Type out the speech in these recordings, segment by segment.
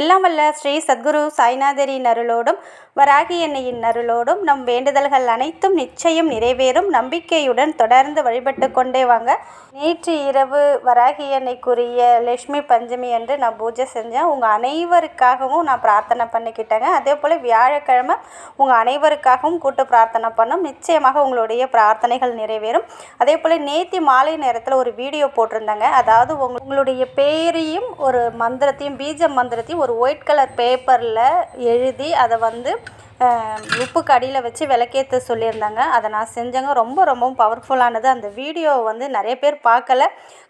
எல்லாம் வல்ல ஸ்ரீ சத்குரு சாய்நாதரின் அருளோடும் வராகி எண்ணெயின் அருளோடும் நம் வேண்டுதல்கள் அனைத்தும் நிச்சயம் நிறைவேறும். நம்பிக்கையுடன் தொடர்ந்து வழிபட்டு கொண்டே வாங்க. நேற்று இரவு வராகி எண்ணெய்க்குரிய லட்சுமி பஞ்சமி என்று நான் பூஜை செஞ்சேன். உங்கள் அனைவருக்காகவும் நான் பிரார்த்தனை பண்ணிக்கிட்டேங்க. அதே போல் வியாழக்கிழமை உங்கள் அனைவருக்காகவும் கூட்டு பிரார்த்தனை பண்ணும். நிச்சயமாக உங்களுடைய பிரார்த்தனைகள் நிறைவேறும். அதே போல் நேத்தி மாலை நேரத்தில் ஒரு வீடியோ போட்டிருந்தாங்க. அதாவது உங்களுடைய பேரையும் ஒரு மந்திரத்தையும் பீஜ மந்திரத்தையும் ஒரு ஒயிட் கலர் பேப்பரில் எழுதி அதை வந்து உப்புக்கு அடியில் வச்சு விளக்கேற்ற சொல்லியிருந்தாங்க. அதை நான் செஞ்சேங்க. ரொம்ப ரொம்பவும் பவர்ஃபுல்லானது அந்த வீடியோ வந்து நிறைய பேர் பார்க்கல.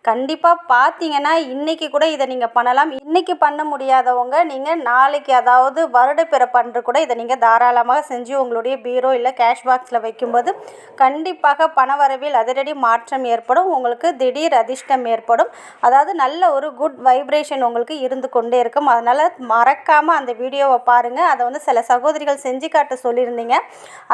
கண்டிப்பாக பார்த்தீங்கன்னா இன்றைக்கி கூட இதை நீங்கள் பண்ணலாம். இன்றைக்கி பண்ண முடியாதவங்க நீங்கள் நாளைக்கு அதாவது வருட பிறப்பன்று கூட இதை நீங்கள் தாராளமாக செஞ்சு உங்களுடைய பீரோ இல்லை கேஷ் பாக்ஸில் வைக்கும்போது கண்டிப்பாக பணவரவில் அதிரடி மாற்றம் ஏற்படும். உங்களுக்கு திடீர் அதிர்ஷ்டம் ஏற்படும். அதாவது நல்ல ஒரு குட் வைப்ரேஷன் உங்களுக்கு இருந்து கொண்டே இருக்கும். அதனால் மறக்காமல் அந்த வீடியோவை பாருங்கள் அதை வந்து சில சகோதரிகள் செஞ்சு காட்ட சொல்லியிருந்தீங்க.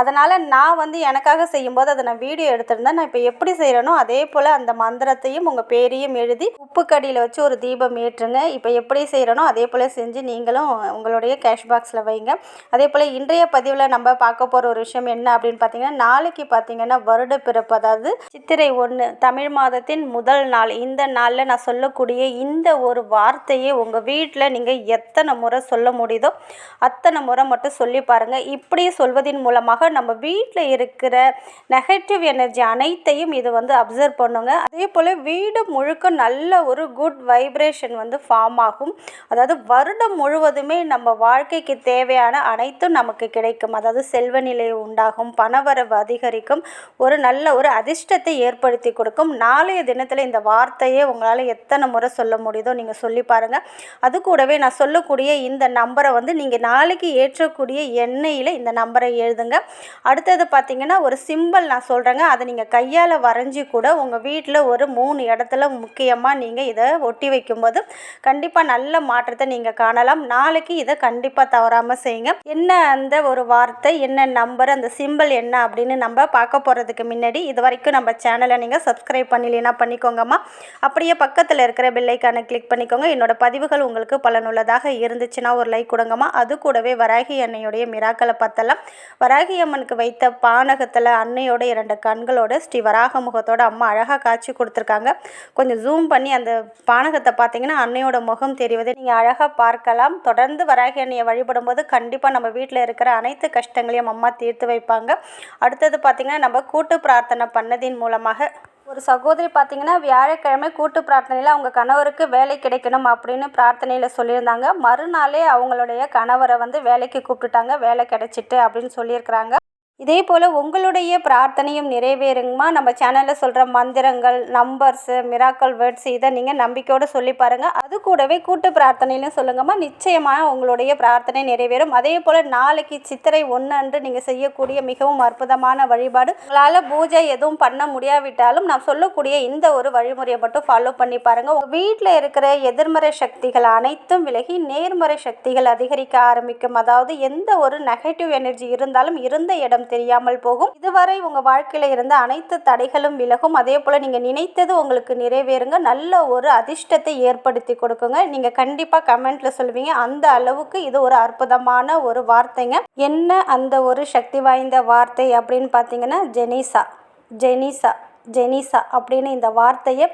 அதனால் நான் வந்து எனக்காக செய்யும்போது அதை நான் வீடியோ எடுத்திருந்தேன். நான் இப்போ எப்படி செய்கிறேனோ அதே போல் அந்த மந்திரத்தையும் உங்கள் பேரையும் எழுதி உப்புக்கடியில் வச்சு ஒரு தீபம் ஏற்றுங்க. இப்போ எப்படி செய்கிறனோ அதே போல் செஞ்சு நீங்களும் உங்களுடைய கேஷ் பாக்ஸில் வைங்க. அதே போல் இன்றைய பதிவில் நம்ம பார்க்க போகிற ஒரு விஷயம் என்ன அப்படின்னு பார்த்தீங்கன்னா நாளைக்கு பார்த்தீங்கன்னா வருட பிறப்பு அதாவது சித்திரை ஒன்று தமிழ் மாதத்தின் முதல் நாள். இந்த நாளில் நான் சொல்லக்கூடிய இந்த ஒரு வார்த்தையை உங்கள் வீட்டில் நீங்கள் எத்தனை முறை சொல்ல முடியுதோ அத்தனை முறை மட்டும் சொல்லி பாருங்கள் இப்படி சொல்வதின் மூலமாக நம்ம வீட்டில் இருக்கிற நெகட்டிவ் எனர்ஜி அனைத்தையும் இது வந்து அப்சர்வ் பண்ணுங்க. அதே போல் வீடு முழுக்க நல்ல ஒரு குட் வைப்ரேஷன் வந்து ஃபார்ம் ஆகும். அதாவது வருடம் முழுவதுமே நம்ம வாழ்க்கைக்கு தேவையான அனைத்தும் நமக்கு கிடைக்கும். அதாவது செல்வ நிலை உண்டாகும் பணவரவு அதிகரிக்கும் ஒரு நல்ல ஒரு அதிர்ஷ்டத்தை ஏற்படுத்தி கொடுக்கும். நாளைய தினத்தில் இந்த வார்த்தையே உங்களால் எத்தனை முறை சொல்ல முடியுதோ நீங்கள் சொல்லி பாருங்கள் அது கூடவே நான் சொல்லக்கூடிய இந்த நம்பரை வந்து நீங்கள் நாளைக்கு ஏற்றக்கூடிய எண்ணெயில் இந்த நம்பரை எழுதுங்க. அடுத்தது பார்த்தீங்கன்னா ஒரு சிம்பிள் நான் சொல்கிறேங்க அதை நீங்கள் கையால் வரைஞ்சி கூட உங்கள் வீட்டில் ஒரு மூணு இடத்துல முக்கியமாக நீங்கள் இதை ஒட்டி வைக்கும்போது கண்டிப்பாக நல்ல மாற்றத்தை நீங்கள் காணலாம். நாளைக்கு இதை கண்டிப்பாக தவறாமல் செய்யுங்க. என்ன அந்த ஒரு வார்த்தை என்ன நம்பர் அந்த சிம்பிள் என்ன அப்படின்னு நம்ம பார்க்க போகிறதுக்கு முன்னாடி இது வரைக்கும் நம்ம சேனலை நீங்கள் சப்ஸ்கிரைப் பண்ணலைன்னா பண்ணிக்கோங்கம்மா. அப்படியே பக்கத்தில் இருக்கிற பில்லைக்கான கிளிக் பண்ணிக்கோங்க. என்னோட பதிவுகள் உங்களுக்கு பலனுள்ளதாக இருந்துச்சுன்னா ஒரு லைக் கொடுங்கம்மா. அது கூடவே வராகி அன்னையுடைய மிராக்களை பார்த்தலாம். வராகி அம்மனுக்கு வைத்த பானகத்தில் அன்னையோட இரண்டு கண்களோட ஸ்ரீ வராக முகத்தோட அம்மா அழகாக காட்சி கொடுத்துருக்காங்க. கொஞ்சம் ஜூம் பண்ணி அந்த பானகத்தை பார்த்தீங்கன்னா அன்னையோட முகம் தெரிவதை நீங்கள் அழகாக பார்க்கலாம். தொடர்ந்து வராகி அன்னையை வழிபடும்போது கண்டிப்பாக நம்ம வீட்டில் இருக்கிற அனைத்து கஷ்டங்களையும் அம்மா தீர்த்து வைப்பாங்க. அடுத்தது பார்த்திங்கன்னா நம்ம கூட்டு பிரார்த்தனை பண்ணதின் மூலமாக ஒரு சகோதரி பார்த்தீங்கன்னா வியாழக்கிழமை கூட்டு பிரார்த்தனையில் அவங்க கணவருக்கு வேலை கிடைக்கணும் அப்படின்னு பிரார்த்தனையில் சொல்லியிருந்தாங்க. மறுநாளே அவங்களுடைய கணவரை வந்து வேலைக்கு கூப்பிட்டுட்டாங்க. வேலை கிடைச்சிட்டு அப்படின்னு சொல்லியிருக்கிறாங்க. இதே போல் உங்களுடைய பிரார்த்தனையும் நிறைவேறுங்கம்மா. நம்ம சேனலில் சொல்கிற மந்திரங்கள் நம்பர்ஸு மிராக்கல் வேர்ட்ஸ் இதை நீங்கள் நம்பிக்கையோடு சொல்லி பாருங்கள் அது கூடவே கூட்டு பிரார்த்தனையிலும் சொல்லுங்கம்மா. நிச்சயமாக உங்களுடைய பிரார்த்தனை நிறைவேறும். அதே போல் நாளைக்கு சித்திரை ஒன்று அன்று நீங்கள் செய்யக்கூடிய மிகவும் அற்புதமான வழிபாடு. உங்களால் பூஜை எதுவும் பண்ண முடியாவிட்டாலும் நான் சொல்லக்கூடிய இந்த ஒரு வழிமுறையை மட்டும் ஃபாலோ பண்ணி பாருங்கள் உங்கள் வீட்டில் இருக்கிற எதிர்மறை சக்திகள் அனைத்தும் விலகி நேர்மறை சக்திகள் அதிகரிக்க ஆரம்பிக்கும். அதாவது எந்த ஒரு நெகட்டிவ் எனர்ஜி இருந்தாலும் இருந்த இடம் தெரியாமல் போகும். இதுவரை உங்கள் வாழ்க்கையில் இருந்த அனைத்து தடைகளும் விலகும். அதே போல் நீங்கள் நினைத்தது உங்களுக்கு நிறைவேறுங்க. நல்ல ஒரு அதிர்ஷ்டத்தை ஏற்படுத்தி கொடுக்குங்க. நீங்கள் கண்டிப்பாக கமெண்ட்டில் சொல்லுவீங்க அந்த அளவுக்கு இது ஒரு அற்புதமான ஒரு வார்த்தைங்க. என்ன அந்த ஒரு சக்தி வாய்ந்த வார்த்தை அப்படின்னு பார்த்தீங்கன்னா ஜெனிசா. ஜெனிசா. ஜெனிசா அப்படின்னு இந்த வார்த்தையை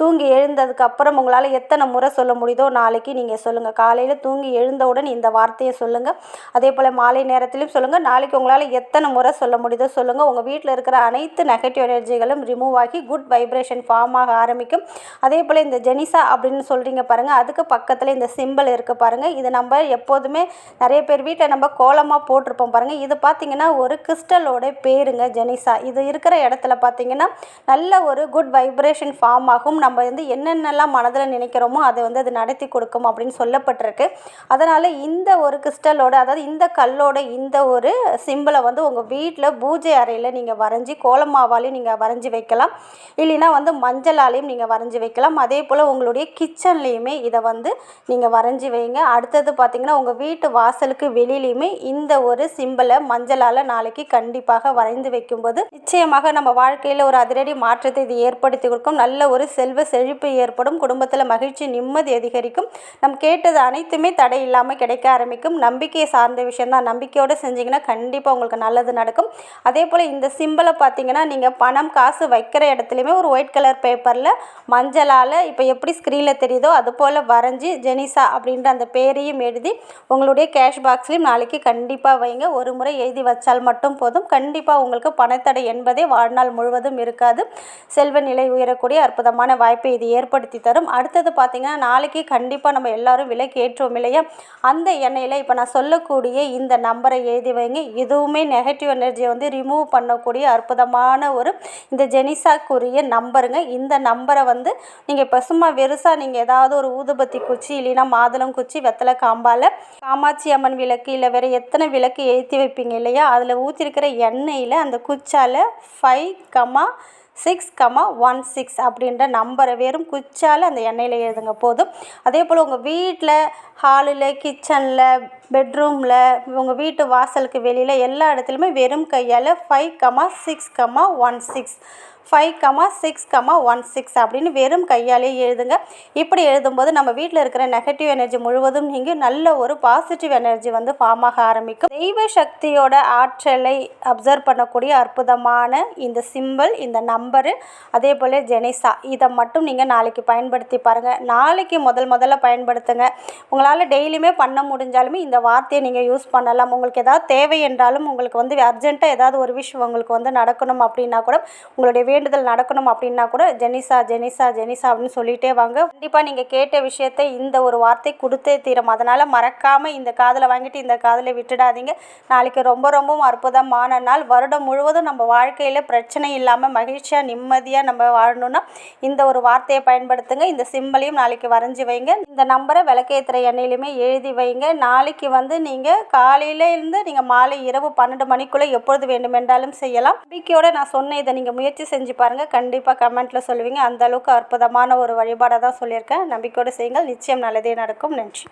தூங்கி எழுந்ததுக்கு அப்புறம் உங்களால் எத்தனை முறை சொல்ல முடியுதோ நாளைக்கு நீங்கள் சொல்லுங்கள் காலையில் தூங்கி எழுந்தவுடன் இந்த வார்த்தையை சொல்லுங்கள் அதே போல் மாலை நேரத்திலையும் சொல்லுங்கள் நாளைக்கு உங்களால் எத்தனை முறை சொல்ல முடியுதோ சொல்லுங்கள் உங்கள் வீட்டில் இருக்கிற அனைத்து நெகட்டிவ் எனர்ஜிகளும் ரிமூவ் ஆகி குட் வைப்ரேஷன் ஃபார்ம் ஆக ஆரம்பிக்கும். அதே போல் இந்த ஜெனிசா அப்படின்னு சொல்கிறீங்க பாருங்கள் அதுக்கு பக்கத்தில் இந்த சிம்பிள் இருக்குது பாருங்கள் இது நம்ம எப்போதுமே நிறைய பேர் வீட்டில் நம்ம கோலமாக போட்டிருப்போம் பாருங்கள் இது பார்த்திங்கன்னா ஒரு கிறிஸ்டலோட பேருங்க ஜெனிசா. இது இருக்கிற இடத்துல பார்த்தீங்கன்னா நல்ல ஒரு குட் வைப்ரேஷன் ஃபார்ம் ஆகும். நம்ம வந்து என்னென்னலாம் மனதில் நினைக்கிறோமோ அதை வந்து அது நடத்தி கொடுக்கும் அப்படின்னு சொல்லப்பட்டிருக்கு. அதனால் இந்த ஒரு கிறிஸ்டலோட அதாவது இந்த கல்லோட இந்த ஒரு சிம்பிளை வந்து உங்கள் வீட்டில் பூஜை அறையில் நீங்கள் வரைஞ்சி கோலமாவாலையும் நீங்கள் வரைஞ்சி வைக்கலாம். இல்லைன்னா வந்து மஞ்சளாலையும் நீங்கள் வரைஞ்சி வைக்கலாம். அதே போல் உங்களுடைய கிச்சன்லேயுமே இதை வந்து நீங்கள் வரைஞ்சி வைங்க. அடுத்தது பார்த்திங்கன்னா உங்கள் வீட்டு வாசலுக்கு வெளியிலையுமே இந்த ஒரு சிம்பிளை மஞ்சளால் நாளைக்கு கண்டிப்பாக வரைந்து வைக்கும்போது நிச்சயமாக நம்ம வாழ்க்கையில் ஒரு அதிரடி கோடி மாற்றத்தை இது ஏற்படுத்தி கொடுக்கும். நல்ல ஒரு செல்வ செழிப்பு ஏற்படும். குடும்பத்தில் மகிழ்ச்சி நிம்மதி அதிகரிக்கும். நம் கேட்டது அனைத்துமே தடை இல்லாமல் கிடைக்க ஆரம்பிக்கும். நம்பிக்கையை சார்ந்த விஷயம்தான். நம்பிக்கையோடு செஞ்சிங்கன்னா கண்டிப்பாக உங்களுக்கு நல்லது நடக்கும். அதே போல் இந்த சிம்பிளை பார்த்தீங்கன்னா நீங்கள் பணம் காசு வைக்கிற இடத்துலையுமே ஒரு ஒயிட் கலர் பேப்பரில் மஞ்சளால் இப்போ எப்படி ஸ்க்ரீனில் தெரியுதோ அது போல் வரைஞ்சி ஜெனிசா அப்படின்ற அந்த பேரையும் எழுதி உங்களுடைய கேஷ் பாக்ஸ்லேயும் நாளைக்கு கண்டிப்பாக வைங்க. ஒரு முறை எழுதி வச்சால் மட்டும் போதும். கண்டிப்பாக உங்களுக்கு பணத்தடை என்பதே வாழ்நாள் முழுவதும் இருக்காது. செல்வ நிலை உயரக்கூடிய அற்புதமான வாய்ப்பை இது ஏற்படுத்தி தரும். அடுத்தது பார்த்திங்கன்னா நாளைக்கு கண்டிப்பாக நம்ம எல்லாரும் விலைக்கு ஏற்றுவோம் இல்லையா? அந்த எண்ணெயில் இப்போ நான் சொல்லக்கூடிய இந்த நம்பரை எழுதி வைங்க. இதுவுமே நெகட்டிவ் எனர்ஜியை வந்து ரிமூவ் பண்ணக்கூடிய அற்புதமான ஒரு இந்த ஜெனிசாக்குரிய நம்பருங்க. இந்த நம்பரை வந்து நீங்கள் இப்போ சும்மா வெறுசாக நீங்கள் ஏதாவது ஒரு ஊதுபத்தி குச்சி இல்லைன்னா மாதுளம் குச்சி வெத்தலை காம்பால் காமாட்சி அம்மன் விளக்கு இல்லை வேறு எத்தனை விளக்கு ஏற்றி வைப்பீங்க இல்லையா? அதில் ஊற்றிருக்கிற எண்ணெயில் அந்த குச்சால் five comma six comma one six அப்படின்ற நம்பரை வெறும் குச்சால் அந்த எண்ணெயில் எழுதுங்க போதும். அதே போல் உங்கள் வீட்டில் ஹாலில் கிச்சனில் பெட்ரூமில் உங்கள் வீட்டு வாசலுக்கு வெளியில் எல்லா இடத்துலையுமே வெறும் கையால் five comma six comma one six five comma six comma one six அப்படின்னு வெறும் கையாலே எழுதுங்க. இப்படி எழுதும்போது நம்ம வீட்டில் இருக்கிற நெகட்டிவ் எனர்ஜி முழுவதும் நீங்கள் நல்ல ஒரு பாசிட்டிவ் எனர்ஜி வந்து ஃபார்ம் ஆக ஆரம்பிக்கும். தெய்வ சக்தியோட ஆற்றலை அப்சர்வ் பண்ணக்கூடிய அற்புதமான இந்த சிம்பிள் இந்த நம்பரு அதே போல் ஜெனிசா இதை மட்டும் நீங்கள் நாளைக்கு பயன்படுத்தி பாருங்கள் நாளைக்கு முதல் முதல்ல பயன்படுத்துங்க. உங்களால் டெய்லியுமே பண்ண முடிஞ்சாலுமே இந்த வார்த்தையை நீங்கள் யூஸ் பண்ணலாம். உங்களுக்கு ஏதாவது தேவை என்றாலும் உங்களுக்கு வந்து அர்ஜென்ட்டாக ஏதாவது ஒரு விஷயம் உங்களுக்கு வந்து நடக்கணும் அப்படின்னா கூட உங்களுடைய வேண்டுதல் நடக்கணும் அப்படின்னா கூட ஜெனிசா ஜெனிசா ஜெனிசா அப்படின்னு சொல்லிட்டே வாங்க. கண்டிப்பாக நீங்கள் கேட்ட விஷயத்தை இந்த ஒரு வார்த்தை கொடுத்தே தீரும். அதனால் மறக்காமல் இந்த காதில் வாங்கிட்டு இந்த காதில் விட்டுடாதீங்க. நாளைக்கு ரொம்ப ரொம்பவும் அற்புதமான நாள். வருடம் முழுவதும் நம்ம வாழ்க்கையில் பிரச்சனை இல்லாமல் மகிழ்ச்சியாக நிம்மதியாக நம்ம வாழணும்னா இந்த ஒரு வார்த்தையை பயன்படுத்துங்க. இந்த சிம்பலையும் நாளைக்கு வரைஞ்சி வைங்க. இந்த நம்பரை விளக்கேத்துற எண்ணெயிலுமே எழுதி வைங்க. நாளைக்கு வந்து நீங்கள் காலையிலேருந்து நீங்கள் மாலை இரவு பன்னெண்டு மணிக்குள்ளே எப்பொழுது வேண்டுமென்றாலும் செய்யலாம். நம்பிக்கையோடு நான் சொன்ன இதை நீங்கள் முயற்சி செஞ்சு பாருங்கள் கண்டிப்பாக கமெண்ட்டில் சொல்லுவீங்க. அந்த அளவுக்கு அற்புதமான ஒரு வழிபாடாக தான் சொல்லியிருக்கேன். நம்பிக்கையோடு செய்யுங்கள். நிச்சயம் நல்லதே நடக்கும். நன்றி.